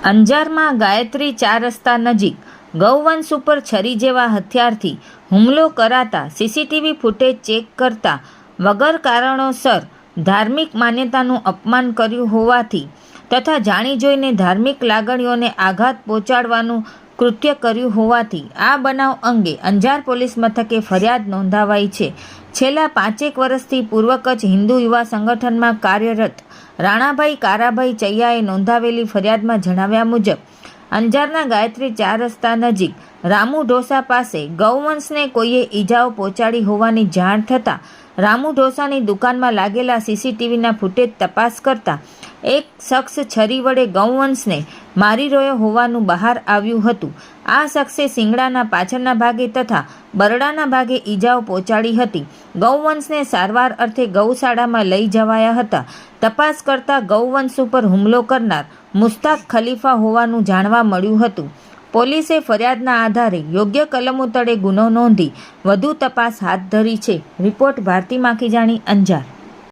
અંજારમાં ગાયત્રી ચાર રસ્તા નજીક ગૌવંશ ઉપર છરી જેવા હથિયારથી હુમલો કરાતા સીસીટીવી ફૂટેજ ચેક કરતા વગર કારણોસર ધાર્મિક માન્યતાનું અપમાન કર્યું હોવાથી તથા જાણી જોઈને ધાર્મિક લાગણીઓને આઘાત પહોંચાડવાનું કૃત્ય કર્યું હોવાથી આ બનાવ અંગે અંજાર પોલીસ મથકે ફરિયાદ નોંધાવાઈ છે. છેલ્લા પાંચેક વર્ષથી પૂર્વ કચ્છ હિન્દુ યુવા સંગઠનમાં કાર્યરત રાણાભાઈ કારાભાઈ ચૈયાએ નોંધાવેલી ફરિયાદમાં જણાવ્યા મુજબ, અંજારના ગાયત્રી ચાર રસ્તા નજીક રામુ ઢોસા પાસે ગૌવંશને કોઈએ ઈજાઓ પહોંચાડી હોવાની જાણ થતાં રામુ ઢોસાની દુકાનમાં લાગેલા સીસીટીવીના ફૂટેજ તપાસ કરતા એક શખ્સ છરી વડે ગૌવંશને મારી રહ્યો હોવાનું બહાર આવ્યું હતું. આ શખ્સે શિંગડાના પાછળના ભાગે તથા બરડાના ભાગે ઈજાઓ પહોંચાડી હતી. ગૌવંશને સારવાર અર્થે ગૌશાળામાં લઈ જવાયા હતા. તપાસ કરતા ગૌવંશ ઉપર હુમલો કરનાર મુસ્તાક ખલીફા હોવાનું જાણવા મળ્યું હતું. પોલીસે ફરિયાદના આધારે યોગ્ય કલમો તળે ગુનો નોંધી વધુ તપાસ હાથ ધરી છે. રિપોર્ટ ભારતી માખીજાણી અંજાર.